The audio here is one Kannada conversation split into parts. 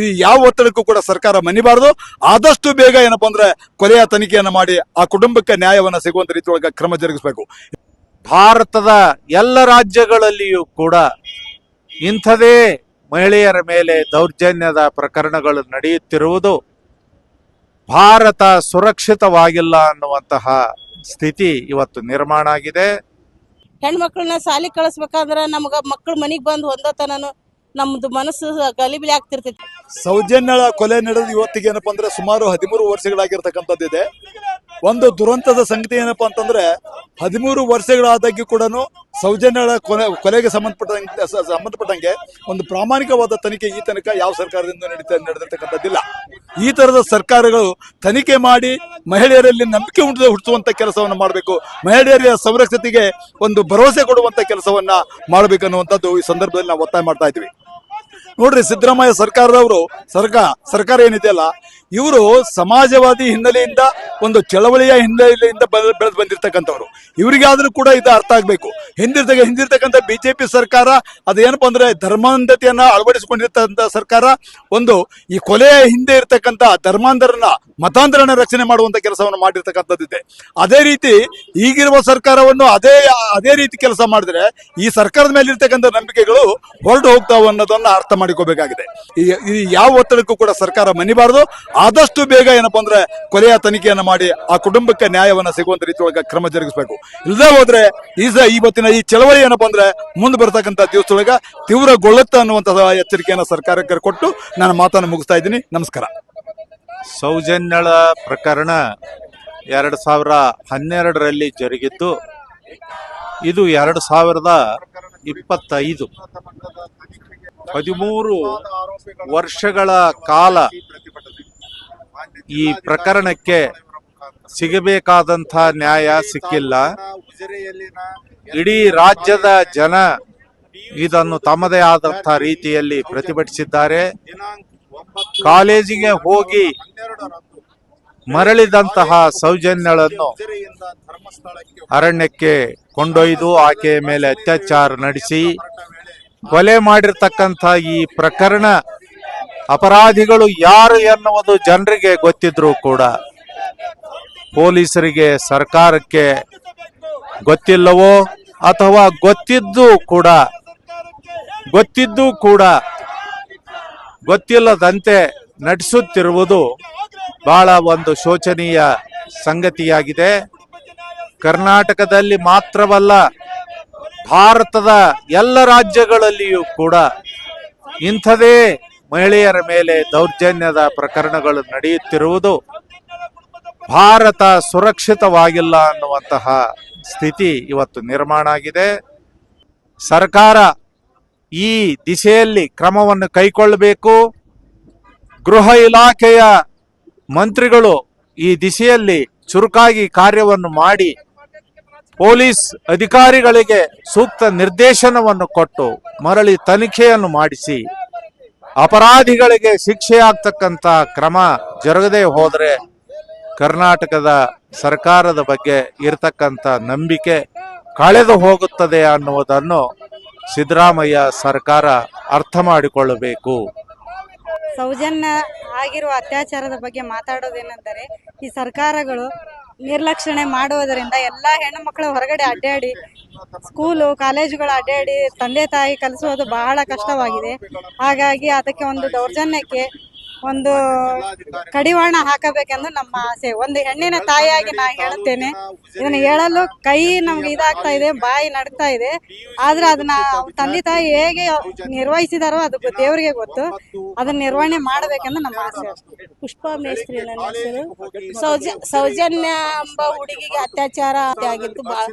ಈ ಯಾವ ಒತ್ತಡಕ್ಕೂ ಕೂಡ ಸರ್ಕಾರ ಮನಿಬಾರದು. ಆದಷ್ಟು ಬೇಗ ಏನಪ್ಪಾ ಅಂದ್ರೆ ಕೊಲೆಯ ತನಿಖೆಯನ್ನು ಮಾಡಿ ಆ ಕುಟುಂಬಕ್ಕೆ ನ್ಯಾಯವನ್ನ ಸಿಗುವಂತ ರೀತಿಯೊಳಗೆ ಕ್ರಮ ಜರುಗಿಸಬೇಕು. ಭಾರತದ ಎಲ್ಲ ರಾಜ್ಯಗಳಲ್ಲಿಯೂ ಕೂಡ ಇಂಥದೇ ಮಹಿಳೆಯರ ಮೇಲೆ ದೌರ್ಜನ್ಯದ ಪ್ರಕರಣಗಳು ನಡೆಯುತ್ತಿರುವುದು ಭಾರತ ಸುರಕ್ಷಿತವಾಗಿಲ್ಲ ಅನ್ನುವಂತಹ ಸ್ಥಿತಿ ಇವತ್ತು ನಿರ್ಮಾಣ ಆಗಿದೆ. ಹೆಣ್ಮಕ್ಳನ್ನ ಸಾಲಿ ಕಳಿಸ್ಬೇಕಾದ್ರೆ ನಮ್ಗ ಮಕ್ಕಳು ಮನಿಗ್ ಬಂದು ಹೊಂದತನನು. ನಮ್ದು ಮನಸ್ಸು ಗಲಿಬಿಲಿ ಆಗ್ತಿರ್ತೈತಿ. ಸೌಜನ್ಯಳ ಕೊಲೆ ನಡೆದು ಇವತ್ತಿಗೆ ಏನಪ್ಪಾ ಅಂದ್ರೆ ಸುಮಾರು ಹದಿಮೂರು ವರ್ಷಗಳಾಗಿರ್ತಕ್ಕಂಥದ್ದಿದೆ ಒಂದು ದುರಂತದ ಸಂಗತಿ ಏನಪ್ಪಾ ಅಂತಂದ್ರೆ ಹದಿಮೂರು ವರ್ಷಗಳಾದಾಗ್ಯೂ ಕೂಡ ಸೌಜನ್ಯಳ ಕೊಲೆ, ಕೊಲೆಗೆ ಸಂಬಂಧಪಟ್ಟಂಗೆ, ಸ- ಸಂಬಂಧಪಟ್ಟಂಗೆ ಒಂದು ಪ್ರಾಮಾಣಿಕವಾದ ತನಿಖೆ ಈ ತನಕ ಯಾವ ಸರ್ಕಾರದಿಂದ ನಡೀತಾ, ನಡೆದಿರ್ತಕ್ಕಂಥದ್ದಿಲ್ಲ. ಈ ತರದ ಸರ್ಕಾರಗಳು ತನಿಖೆ ಮಾಡಿ ಮಹಿಳೆಯರಲ್ಲಿ ನಂಬಿಕೆ ಉಂಟು, ಹುಟ್ಟುವಂತ ಕೆಲಸವನ್ನ ಮಾಡಬೇಕು. ಮಹಿಳೆಯರ ಸಂರಕ್ಷತೆಗೆ ಒಂದು ಭರವಸೆ ಕೊಡುವಂತ ಕೆಲಸವನ್ನ ಮಾಡಬೇಕನ್ನುವಂಥದ್ದು ಈ ಸಂದರ್ಭದಲ್ಲಿ ನಾವು ಒತ್ತಾಯ ಮಾಡ್ತಾ ಇದ್ವಿ ನೋಡ್ರಿ ಸಿದ್ದರಾಮಯ್ಯ ಸರ್ಕಾರದವರು ಸರ್ಕಾರ ಸರ್ಕಾರ ಏನಿದೆಯಲ್ಲ ಇವರು ಸಮಾಜವಾದಿ ಹಿನ್ನೆಲೆಯಿಂದ, ಒಂದು ಚಳವಳಿಯ ಹಿನ್ನೆಲೆಯಿಂದ ಬೆಳೆದು ಬಂದಿರತಕ್ಕಂಥವ್ರು. ಇವರಿಗಾದ್ರೂ ಕೂಡ ಇದು ಅರ್ಥ ಆಗ್ಬೇಕು. ಹಿಂದಿರ್ತಕ್ಕ ಹಿಂದಿರ್ತಕ್ಕಂಥ ಬಿಜೆಪಿ ಸರ್ಕಾರ ಅದೇನಪ್ಪ ಅಂದ್ರೆ ಧರ್ಮಾಂಧತೆಯನ್ನ ಅಳವಡಿಸಿಕೊಂಡಿರ್ತಕ್ಕಂಥ ಸರ್ಕಾರ, ಒಂದು ಈ ಕೊಲೆಯ ಹಿಂದೆ ಇರ್ತಕ್ಕಂಥ ಧರ್ಮಾಂಧರನ್ನ ಮತಾಂಧರನ್ನ ರಕ್ಷಣೆ ಮಾಡುವಂತ ಕೆಲಸವನ್ನು ಮಾಡಿರ್ತಕ್ಕಂಥದ್ದಿದೆ ಅದೇ ರೀತಿ ಈಗಿರುವ ಸರ್ಕಾರವನ್ನು ಅದೇ ಅದೇ ರೀತಿ ಕೆಲಸ ಮಾಡಿದ್ರೆ ಈ ಸರ್ಕಾರದ ಮೇಲೆ ಇರ್ತಕ್ಕಂಥ ನಂಬಿಕೆಗಳು ಹೊರಟು ಹೋಗ್ತಾವ ಅನ್ನೋದನ್ನ ಅರ್ಥ ಮಾಡಿಕೋಬೇಕಾಗಿದೆ. ಈ ಯಾವ ಒತ್ತಡಕ್ಕೂ ಕೂಡ ಸರ್ಕಾರ ಮನಿಬಾರದು. ಆದಷ್ಟು ಬೇಗ ಏನಪ್ಪಾ ಅಂದ್ರೆ ಕೊಲೆಯ ತನಿಖೆಯನ್ನು ಮಾಡಿ ಆ ಕುಟುಂಬಕ್ಕೆ ನ್ಯಾಯವನ್ನ ಸಿಗುವಂತ ರೀತಿಯೊಳಗೆ ಕ್ರಮ ಜರುಗಿಸಬೇಕು. ಇಲ್ಲದೆ ಹೋದ್ರೆ ಈ ಇವತ್ತಿನ ಈ ಚಳವಳಿ ಏನಪ್ಪಾ ಅಂದ್ರೆ ಮುಂದೆ ಬರ್ತಕ್ಕಂಥ ದಿವಸದೊಳಗ ತೀವ್ರಗೊಳ್ಳುತ್ತೆ ಅನ್ನುವಂತಹ ಎಚ್ಚರಿಕೆಯನ್ನು ಸರ್ಕಾರಕ್ಕೆ ಕೊಟ್ಟು ನಾನು ಮಾತನ್ನು ಮುಗಿಸ್ತಾ ಇದ್ದೀನಿ. ನಮಸ್ಕಾರ. ಸೌಜನ್ಯಳ ಪ್ರಕರಣ ಎರಡು ಸಾವಿರ ಹನ್ನೆರಡರಲ್ಲಿ ಜರುಗಿದ್ದು, ಇದು ಎರಡು ಸಾವಿರದ ಇಪ್ಪತ್ತೈದು. ಹದಿಮೂರು ವರ್ಷಗಳ ಕಾಲ ಈ ಪ್ರಕರಣಕ್ಕೆ ಸಿಗಬೇಕಾದಂತಹ ನ್ಯಾಯ ಸಿಕ್ಕಿಲ್ಲ. ಇಡೀ ರಾಜ್ಯದ ಜನ ಇದನ್ನು ತಮ್ಮದೇ ಆದಂತಹ ರೀತಿಯಲ್ಲಿ ಪ್ರತಿಭಟಿಸಿದ್ದಾರೆ. ಕಾಲೇಜಿಗೆ ಹೋಗಿ ಮರಳಿದಂತಹ ಸೌಜನ್ಯಗಳನ್ನು ಅರಣ್ಯಕ್ಕೆ ಕೊಂಡೊಯ್ದು ಆಕೆಯ ಮೇಲೆ ಅತ್ಯಾಚಾರ ನಡೆಸಿ, ಕೊಲೆ ಮಾಡಿರ್ತಕ್ಕಂಥ ಈ ಪ್ರಕರಣ ಅಪರಾಧಿಗಳು ಯಾರು ಎನ್ನುವುದು ಜನರಿಗೆ ಗೊತ್ತಿದ್ರು ಕೂಡ ಪೊಲೀಸರಿಗೆ ಸರ್ಕಾರಕ್ಕೆ ಗೊತ್ತಿಲ್ಲವೋ ಅಥವಾ ಗೊತ್ತಿದ್ದು ಕೂಡ ಗೊತ್ತಿದ್ದು ಕೂಡ ಗೊತ್ತಿಲ್ಲದಂತೆ ನಡೆಸುತ್ತಿರುವುದು ಬಹಳ ಒಂದು ಶೋಚನೀಯ ಸಂಗತಿಯಾಗಿದೆ. ಕರ್ನಾಟಕದಲ್ಲಿ ಮಾತ್ರವಲ್ಲ, ಭಾರತದ ಎಲ್ಲ ರಾಜ್ಯಗಳಲ್ಲಿಯೂ ಕೂಡ ಇಂಥದೇ ಮಹಿಳೆಯರ ಮೇಲೆ ದೌರ್ಜನ್ಯದ ಪ್ರಕರಣಗಳು ನಡೆಯುತ್ತಿರುವುದು ಭಾರತ ಸುರಕ್ಷಿತವಾಗಿಲ್ಲ ಅನ್ನುವಂತಹ ಸ್ಥಿತಿ ಇವತ್ತು ನಿರ್ಮಾಣ ಆಗಿದೆ. ಸರ್ಕಾರ ಈ ದಿಶೆಯಲ್ಲಿ ಕ್ರಮವನ್ನು ಕೈಗೊಳ್ಳಬೇಕು. ಗೃಹ ಇಲಾಖೆಯ ಮಂತ್ರಿಗಳು ಈ ದಿಶೆಯಲ್ಲಿ ಚುರುಕಾಗಿ ಕಾರ್ಯವನ್ನು ಮಾಡಿ ಪೊಲೀಸ್ ಅಧಿಕಾರಿಗಳಿಗೆ ಸೂಕ್ತ ನಿರ್ದೇಶನವನ್ನು ಕೊಟ್ಟು ಮರಳಿ ತನಿಖೆಯನ್ನು ಮಾಡಿಸಿ. ಅಪರಾಧಿಗಳಿಗೆ ಶಿಕ್ಷೆ ಆಗ್ತಕ್ಕಂಥ ಕ್ರಮ ಜರುಗದೆ ಹೋದರೆ ಕರ್ನಾಟಕದ ಸರ್ಕಾರದ ಬಗ್ಗೆ ಇರತಕ್ಕಂಥ ನಂಬಿಕೆ ಕಳೆದು ಹೋಗುತ್ತದೆ ಅನ್ನುವುದನ್ನು ಸಿದ್ದರಾಮಯ್ಯ ಸರ್ಕಾರ ಅರ್ಥ ಮಾಡಿಕೊಳ್ಳಬೇಕು. ಸೌಜನ್ಯ ಆಗಿರುವ ಅತ್ಯಾಚಾರದ ಬಗ್ಗೆ ಮಾತಾಡೋದೇನೆಂದರೆ ಈ ಸರ್ಕಾರಗಳು ನಿರ್ಲಕ್ಷಣೆ ಮಾಡುವುದರಿಂದ ಎಲ್ಲ ಹೆಣ್ಣು ಮಕ್ಕಳು ಹೊರಗಡೆ ಅಡ್ಡಾಡಿ ಸ್ಕೂಲು ಕಾಲೇಜುಗಳು ಅಡ್ಡಾಡಿ, ತಂದೆ ತಾಯಿ ಕಲಿಸೋದು ಬಹಳ ಕಷ್ಟವಾಗಿದೆ. ಹಾಗಾಗಿ ಅದಕ್ಕೆ ಒಂದು ದೌರ್ಜನ್ಯಕ್ಕೆ ಒಂದು ಕಡಿವಾಣ ಹಾಕಬೇಕೆಂದು ನಮ್ಮ ಆಸೆ. ಒಂದು ಹೆಣ್ಣಿನ ತಾಯಿಯಾಗಿ ನಾ ಹೇಳುತ್ತೇನೆ. ಇದನ್ನು ಹೇಳಲು ಕೈ ನಮ್ಗೆ ಇದಾಗ್ತಾ ಇದೆ, ಬಾಯಿ ನಡ್ತಾ ಇದೆ. ಆದ್ರೆ ಅದನ್ನ ತಂದೆ ತಾಯಿ ಹೇಗೆ ನಿರ್ವಹಿಸಿದಾರೋ ಅದು ದೇವರಿಗೆ ಗೊತ್ತು. ಅದನ್ನ ನಿರ್ವಹಣೆ ಮಾಡಬೇಕೆಂದು ನಮ್ಮ ಆಸೆ. ಪುಷ್ಪ ಮೇಸ್ತ್ರಿ ನನ್ನ ಹೆಸರು. ಸೌಜ ಸೌಜನ್ಯ ಎಂಬ ಹುಡುಗಿಗೆ ಅತ್ಯಾಚಾರ ಆಗಿದ್ದು ಬಹಳ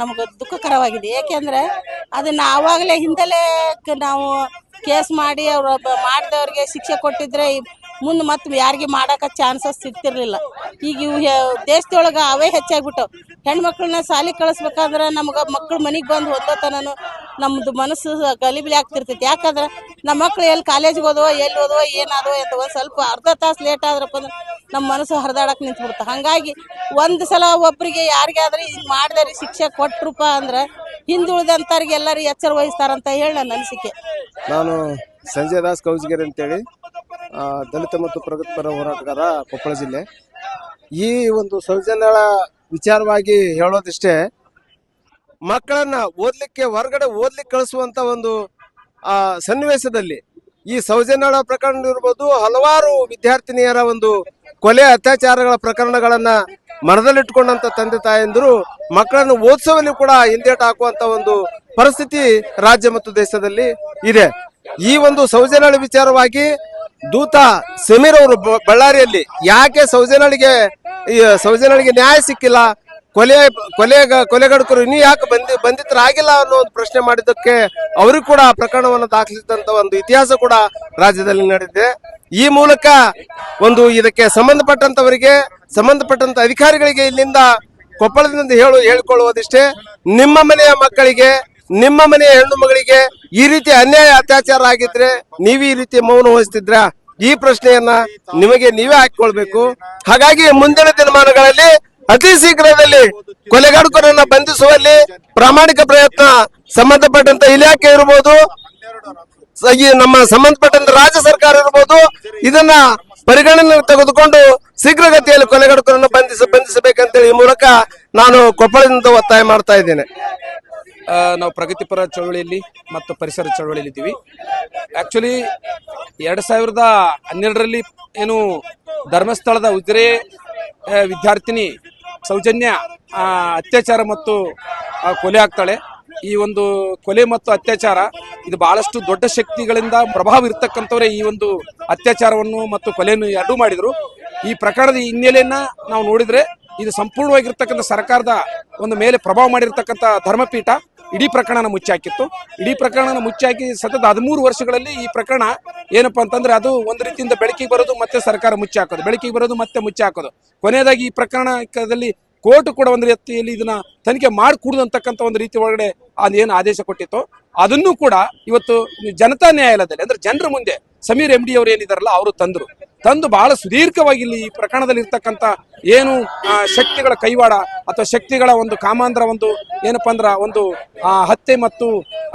ನಮಗೆ ದುಃಖಕರವಾಗಿದೆ. ಏಕೆಂದ್ರೆ ಅದನ್ನ ಆವಾಗಲೇ ಹಿಂದಲೇ ನಾವು ಕೇಸ್ ಮಾಡಿ ಅವ್ರ ಮಾಡಿದವ್ರಿಗೆ ಶಿಕ್ಷೆ ಕೊಟ್ಟಿದ್ರೆ ಮುಂದೆ ಮತ್ತೆ ಯಾರಿಗೆ ಮಾಡಾಕ ಚಾನ್ಸಸ್ ಸಿಗ್ತಿರ್ಲಿಲ್ಲ. ಈಗ ಇವು ದೇಶದೊಳಗೆ ಅವೇ ಹೆಚ್ಚಾಗ್ಬಿಟ್ಟವು. ಹೆಣ್ಮಕ್ಳನ್ನ ಸಾಲಿ ಕಳಿಸ್ಬೇಕಾದ್ರೆ ನಮ್ಗೆ ಮಕ್ಳು ಮನೆಗೆ ಬಂದು ಹೊಂದೋತನೂ ನಮ್ದು ಮನಸ್ಸು ಗಲಿಬಿಲಿ ಆಗ್ತಿರ್ತೈತಿ. ಯಾಕಂದ್ರೆ ನಮ್ಮ ಮಕ್ಳು ಎಲ್ಲಿ ಕಾಲೇಜ್ಗೆ ಹೋದವ, ಎಲ್ಲಿ ಹೋದವ ಏನಾದೋ ಅಂತ ಒಂದು ಸ್ವಲ್ಪ ಅರ್ಧ ತಾಸು ಲೇಟ್ ಆದ್ರಪ್ಪ ಅಂದ್ರೆ ನಮ್ಮ ಮನಸ್ಸು ನಿಂತು ನಿಂತ್ಬಿಡ್ತ ಹಂಗಾಗಿ ಒಂದು ಸಲ ಒಬ್ರಿಗೆ ಯಾರಿಗಾದ್ರೆ ಮಾಡಿದೆ ಮಾಡಿದಾರೆ ಶಿಕ್ಷೆ ಕೊಟ್ರಪ್ಪ ಅಂದ್ರೆ ಹಿಂದುಳಿದಂಥವ್ರಿಗೆ ಎಲ್ಲರೂ ಎಚ್ಚರ ವಹಿಸ್ತಾರಂತ ಹೇಳಿ ನನ್ನ ಅನಿಸಿಕೆ. ನಾನು ಸಂಜಯ್ ದಾಸ್ ಕೌಜಗಿರಿ ಅಂತೇಳಿ ದಲಿತ ಮತ್ತು ಪ್ರಗತಿಪರ ಹೋರಾಟಗಾರ ಕೊಪ್ಪಳ ಜಿಲ್ಲೆ. ಈ ಒಂದು ಸೌಜನ್ಯಗಳ ವಿಚಾರವಾಗಿ ಹೇಳೋದಿಷ್ಟೇ, ಮಕ್ಕಳನ್ನ ಓದ್ಲಿಕ್ಕೆ, ಹೊರಗಡೆ ಓದ್ಲಿಕ್ಕೆ ಕಳಿಸುವಂತ ಒಂದು ಸನ್ನಿವೇಶದಲ್ಲಿ ಈ ಸೌಜನ್ಯಗಳ ಪ್ರಕರಣ ಇರ್ಬೋದು, ಹಲವಾರು ವಿದ್ಯಾರ್ಥಿನಿಯರ ಒಂದು ಕೊಲೆ ಅತ್ಯಾಚಾರಗಳ ಪ್ರಕರಣಗಳನ್ನ ಮನದಲ್ಲಿಟ್ಟುಕೊಂಡಂತ ತಂದೆ ತಾಯಂದಿರು ಮಕ್ಕಳನ್ನು ಓದಿಸುವಲ್ಲಿ ಕೂಡ ಹಿಂದೇಟು ಹಾಕುವಂತ ಒಂದು ಪರಿಸ್ಥಿತಿ ರಾಜ್ಯ ಮತ್ತು ದೇಶದಲ್ಲಿ ಇದೆ. ಈ ಒಂದು ಸೌಜನ್ಯಗಳ ವಿಚಾರವಾಗಿ ದೂತ ಸಮೀರ್ ಅವರು ಬಳ್ಳಾರಿಯಲ್ಲಿ ಯಾಕೆ ಸೌಜನ್ಯಗಳಿಗೆ, ಈ ಸೌಜನ್ಯಗಳಿಗೆ ನ್ಯಾಯ ಸಿಕ್ಕಿಲ್ಲ? ಕೊಲೆ ಕೊಲೆಗ ಕೊಲೆಗಡಕರು ಇನ್ನೂ ಯಾಕೆ ಬಂದಿ, ಬಂಧಿತರಾಗಿಲ್ಲ ಅನ್ನೋ ಒಂದು ಪ್ರಶ್ನೆ ಮಾಡಿದ್ದಕ್ಕೆ ಅವರು ಕೂಡ ಪ್ರಕರಣವನ್ನು ದಾಖಲಿಸಿದಂತ ಒಂದು ಇತಿಹಾಸ ಕೂಡ ರಾಜ್ಯದಲ್ಲಿ ನಡೆದಿದೆ. ಈ ಮೂಲಕ ಒಂದು ಇದಕ್ಕೆ ಸಂಬಂಧಪಟ್ಟಂತವರಿಗೆ, ಸಂಬಂಧಪಟ್ಟಂತ ಅಧಿಕಾರಿಗಳಿಗೆ ಇಲ್ಲಿಂದ ಕೊಪ್ಪಳದಿಂದ ಹೇಳು, ಹೇಳಿಕೊಳ್ಳುವುದಿಷ್ಟೇ, ನಿಮ್ಮ ಮನೆಯ ಮಕ್ಕಳಿಗೆ, ನಿಮ್ಮ ಮನೆಯ ಹೆಣ್ಣು ಮಗಳಿಗೆ ಈ ರೀತಿ ಅನ್ಯಾಯ ಅತ್ಯಾಚಾರ ಆಗಿದ್ರೆ ನೀವು ಈ ರೀತಿ ಮೌನ ವಹಿಸ್ತಿದ್ರ ಈ ಪ್ರಶ್ನೆಯನ್ನ ನಿಮಗೆ ನೀವೇ ಹಾಕಿಕೊಳ್ಬೇಕು. ಹಾಗಾಗಿ ಮುಂದಿನ ದಿನಮಾನಗಳಲ್ಲಿ ಅತಿ ಶೀಘ್ರದಲ್ಲಿ ಕೊಲೆಗಾಡುಕರನ್ನ ಬಂಧಿಸುವಲ್ಲಿ ಪ್ರಾಮಾಣಿಕ ಪ್ರಯತ್ನ, ಸಂಬಂಧಪಟ್ಟಂತ ಇಲಾಖೆ ಇರಬಹುದು ನಮ್ಮ ಸಂಬಂಧಪಟ್ಟಂತ ರಾಜ್ಯ ಸರ್ಕಾರ ಇರ್ಬೋದು, ಇದನ್ನ ಪರಿಗಣನೆ ತೆಗೆದುಕೊಂಡು ಶೀಘ್ರಗತಿಯಲ್ಲಿ ಕೊಲೆಗಡುಕರನ್ನು ಬಂಧಿಸ ಬಂಧಿಸಬೇಕಂತೇಳಿ ಈ ಮೂಲಕ ನಾನು ಕೊಪ್ಪಳದಿಂದ ಒತ್ತಾಯ ಮಾಡ್ತಾ ಇದ್ದೇನೆ. ನಾವು ಪ್ರಗತಿಪರ ಚಳವಳಿಯಲ್ಲಿ ಮತ್ತು ಪರಿಸರ ಚಳವಳಿಯಲ್ಲಿ ಇದ್ದೀವಿ. ಆಕ್ಚುಲಿ ಎರಡ್ ಸಾವಿರದ ಹನ್ನೆರಡರಲ್ಲಿ ಏನು ಧರ್ಮಸ್ಥಳದ ಉಜಿರೆ ವಿದ್ಯಾರ್ಥಿನಿ ಸೌಜನ್ಯ ಅತ್ಯಾಚಾರ ಮತ್ತು ಕೊಲೆ ಆಗ್ತಾಳೆ. ಈ ಒಂದು ಕೊಲೆ ಮತ್ತು ಅತ್ಯಾಚಾರ, ಇದು ಬಹಳಷ್ಟು ದೊಡ್ಡ ಶಕ್ತಿಗಳಿಂದ ಪ್ರಭಾವ ಇರ್ತಕ್ಕಂಥವರೇ ಈ ಒಂದು ಅತ್ಯಾಚಾರವನ್ನು ಮತ್ತು ಕೊಲೆಯನ್ನು ಎರಡೂ ಮಾಡಿದ್ರು. ಈ ಪ್ರಕರಣದ ಹಿನ್ನೆಲೆಯನ್ನ ನಾವು ನೋಡಿದ್ರೆ ಇದು ಸಂಪೂರ್ಣವಾಗಿರ್ತಕ್ಕಂಥ ಸರ್ಕಾರದ ಒಂದು ಮೇಲೆ ಪ್ರಭಾವ ಮಾಡಿರ್ತಕ್ಕಂಥ ಧರ್ಮಪೀಠ ಇಡೀ ಪ್ರಕರಣನ ಮುಚ್ಚಾಕಿತ್ತು. ಇಡೀ ಪ್ರಕರಣನ ಮುಚ್ಚಾಕಿ ಸತತ ಹದಿಮೂರು ವರ್ಷಗಳಲ್ಲಿ ಈ ಪ್ರಕರಣ ಏನಪ್ಪಾ ಅಂತಂದ್ರೆ ಅದು ಒಂದು ರೀತಿಯಿಂದ ಬೆಳಕಿಗೆ ಬರೋದು ಮತ್ತೆ ಸರ್ಕಾರ ಮುಚ್ಚಿ ಹಾಕೋದು ಬೆಳಕಿಗೆ ಬರೋದು ಮತ್ತೆ ಮುಚ್ಚಿ ಹಾಕೋದು ಕೊನೆಯದಾಗಿ ಈ ಪ್ರಕರಣದಲ್ಲಿ ಕೋರ್ಟ್ ಕೂಡ ಒಂದು ರೀತಿಯಲ್ಲಿ ಇದನ್ನ ತನಿಖೆ ಮಾಡಿಕೊಡುದು ಅಂತಕ್ಕಂಥ ಒಂದು ರೀತಿ ಒಳಗಡೆ ಅದೇನು ಆದೇಶ ಕೊಟ್ಟಿತ್ತು. ಅದನ್ನು ಕೂಡ ಇವತ್ತು ಜನತಾ ನ್ಯಾಯಾಲಯದಲ್ಲಿ, ಅಂದ್ರೆ ಜನರ ಮುಂದೆ ಸಮೀರ್ ಎಂ ಡಿ ಅವರು ಏನಿದಾರಲ್ಲ, ಅವರು ತಂದ್ರು. ತಂದು ಬಹಳ ಸುದೀರ್ಘವಾಗಿ ಇಲ್ಲಿ ಈ ಪ್ರಕರಣದಲ್ಲಿ ಇರ್ತಕ್ಕಂಥ ಏನು ಶಕ್ತಿಗಳ ಕೈವಾಡ ಅಥವಾ ಶಕ್ತಿಗಳ ಒಂದು ಕಾಮಾಂಧ್ರ ಒಂದು ಏನಪ್ಪ ಅಂದ್ರ ಒಂದು ಹತ್ಯೆ ಮತ್ತು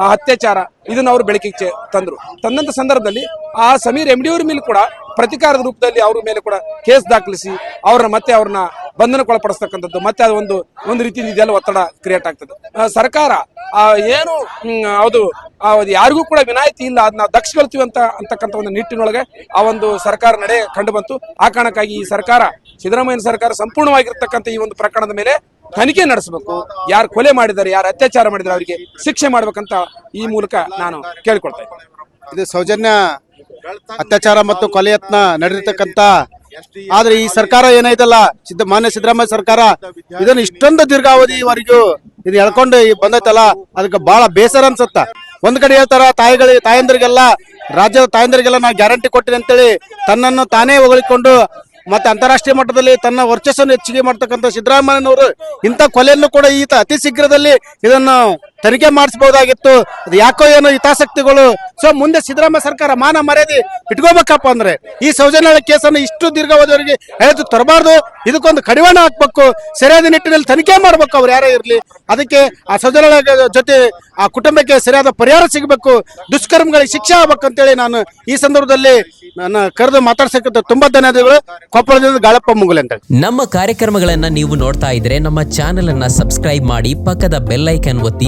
ಅತ್ಯಾಚಾರ ಇದನ್ನ ಅವರು ಬೆಳಕಿಗೆ ತಂದರು ತಂದ್ರು. ತಂದಂತ ಸಂದರ್ಭದಲ್ಲಿ ಆ ಸಮೀರ್ ಎಂ ಡಿ ಅವ್ರ ಮೇಲೆ ಕೂಡ ಪ್ರತಿಕಾರದ ರೂಪದಲ್ಲಿ ಅವ್ರ ಮೇಲೆ ಕೂಡ ಕೇಸ್ ದಾಖಲಿಸಿ ಅವ್ರನ್ನ ಮತ್ತೆ ಅವ್ರನ್ನ ಬಂಧನಕ್ಕೊಳಪಡಿಸ್ತಕ್ಕಂಥದ್ದು. ಮತ್ತೆ ಅದು ಒಂದು ಒಂದು ರೀತಿಯಿಂದ ಇದೆಲ್ಲ ಒತ್ತಡ ಕ್ರಿಯೇಟ್ ಆಗ್ತದೆ. ಸರ್ಕಾರ ಏನು ಅದು ಯಾರಿಗೂ ಕೂಡ ವಿನಾಯಿತಿ ಇಲ್ಲ. ಅದನ್ನ ದಕ್ಷಗೊಳ್ತೀವಿ ಅಂತ ಅಂತಕ್ಕಂಥ ಒಂದು ನಿಟ್ಟಿನೊಳಗೆ ಆ ಒಂದು ಸರ್ಕಾರ ನಡೆ ಕಂಡು ಬಂತು. ಆ ಕಾರಣಕ್ಕಾಗಿ ಈ ಸರ್ಕಾರ ಸಿದ್ದರಾಮಯ್ಯ ಸರ್ಕಾರ ಸಂಪೂರ್ಣವಾಗಿರ್ತಕ್ಕಂಥ ಈ ಒಂದು ಪ್ರಕರಣದ ಮೇಲೆ ತನಿಖೆ ನಡೆಸಬೇಕು. ಯಾರು ಕೊಲೆ ಮಾಡಿದ್ದಾರೆ, ಯಾರು ಅತ್ಯಾಚಾರ ಮಾಡಿದ್ದಾರೆ, ಅವರಿಗೆ ಶಿಕ್ಷೆ ಮಾಡ್ಬೇಕಂತ ಈ ಮೂಲಕ ನಾನು ಕೇಳ್ಕೊಳ್ತಾ ಇದು ಸೌಜನ್ಯ ಅತ್ಯಾಚಾರ ಮತ್ತು ಕೊಲೆ ಯತ್ನ ನಡೆದಿರ್ತಕ್ಕಂತ ಆದ್ರೆ ಈ ಸರ್ಕಾರ ಏನೈತಲ್ಲ ಸಿದ್ದ ಮಾನ್ಯ ಸಿದ್ದರಾಮಯ್ಯ ಸರ್ಕಾರ ಇದನ್ನ ಇಷ್ಟೊಂದು ದೀರ್ಘಾವಧಿವರೆಗೂ ಇದು ಹೇಳ್ಕೊಂಡು ಬಂದೈತಲ್ಲ, ಅದಕ್ಕೆ ಬಹಳ ಬೇಸರ ಅನ್ಸುತ್ತ. ಒಂದ್ ಕಡೆ ಹೇಳ್ತಾರ ತಾಯಿಗಳ ತಾಯಂದ್ರಿಗೆಲ್ಲ ರಾಜ್ಯದ ತಾಯಂದ್ರಿಗೆಲ್ಲ ನಾ ಗ್ಯಾರಂಟಿ ಕೊಟ್ಟಿನಿ ಅಂತೇಳಿ ತನ್ನನ್ನು ತಾನೇ ಹೊಗಳಿಕೊಂಡು ಮತ್ತೆ ಅಂತಾರಾಷ್ಟ್ರೀಯ ಮಟ್ಟದಲ್ಲಿ ತನ್ನ ವರ್ಚಸ್ಸನ್ನು ಹೆಚ್ಚಿಗೆ ಮಾಡ್ತಕ್ಕಂಥ ಸಿದ್ದರಾಮಯ್ಯನವರು ಇಂಥ ಕೊಲೆಯನ್ನು ಕೂಡ ಈತ ಅತಿ ಶೀಘ್ರದಲ್ಲಿ ಇದನ್ನು ತನಿಖೆ ಮಾಡಿಸಬಹುದಾಗಿತ್ತು ಅದು ಯಾಕೋ ಏನೋ ಹಿತಾಸಕ್ತಿಗಳು. ಸೊ ಮುಂದೆ ಸಿದ್ದರಾಮಯ್ಯ ಸರ್ಕಾರ ಮಾನ ಮರ್ಯಾದೆ ಇಟ್ಕೋಬೇಕಪ್ಪ ಅಂದ್ರೆ ಈ ಸೌಜನ್ಯ ಕೇಸನ್ನು ಇಷ್ಟು ದೀರ್ಘಾವಧಿವರೆಗೆ ಎಳೆದು ತರಬಾರ್ದು. ಇದಕ್ಕೊಂದು ಕಡಿವಾಣ ಹಾಕ್ಬೇಕು. ಸರಿಯಾದ ನಿಟ್ಟಿನಲ್ಲಿ ತನಿಖೆ ಮಾಡ್ಬೇಕು ಅವ್ರು ಯಾರೇ ಇರಲಿ. ಅದಕ್ಕೆ ಆ ಸೌಜನ್ಯ ಜೊತೆ ಆ ಕುಟುಂಬಕ್ಕೆ ಸರಿಯಾದ ಪರಿಹಾರ ಸಿಗಬೇಕು. ದುಷ್ಕರ್ಮಗಳಿಗೆ ಶಿಕ್ಷೆ ಆಗ್ಬೇಕಂತೇಳಿ ನಾನು ಈ ಸಂದರ್ಭದಲ್ಲಿ ನನ್ನ ಕರೆದು ಮಾತಾಡ್ಸಕ್ಕೆ ತುಂಬಾ ಧನ್ಯವಾದಗಳು. ಕೊಪ್ಪಳದಿಂದ ಗಾಳಪ್ಪ ಮುಗುಲ್ ಅಂತ ನಮ್ಮ ಕಾರ್ಯಕ್ರಮಗಳನ್ನ ನೀವು ನೋಡ್ತಾ ಇದ್ರೆ ನಮ್ಮ ಚಾನೆಲ್ ಅನ್ನ ಸಬ್ಸ್ಕ್ರೈಬ್ ಮಾಡಿ, ಪಕ್ಕದ ಬೆಲ್ ಐಕನ್ ಒತ್ತಿ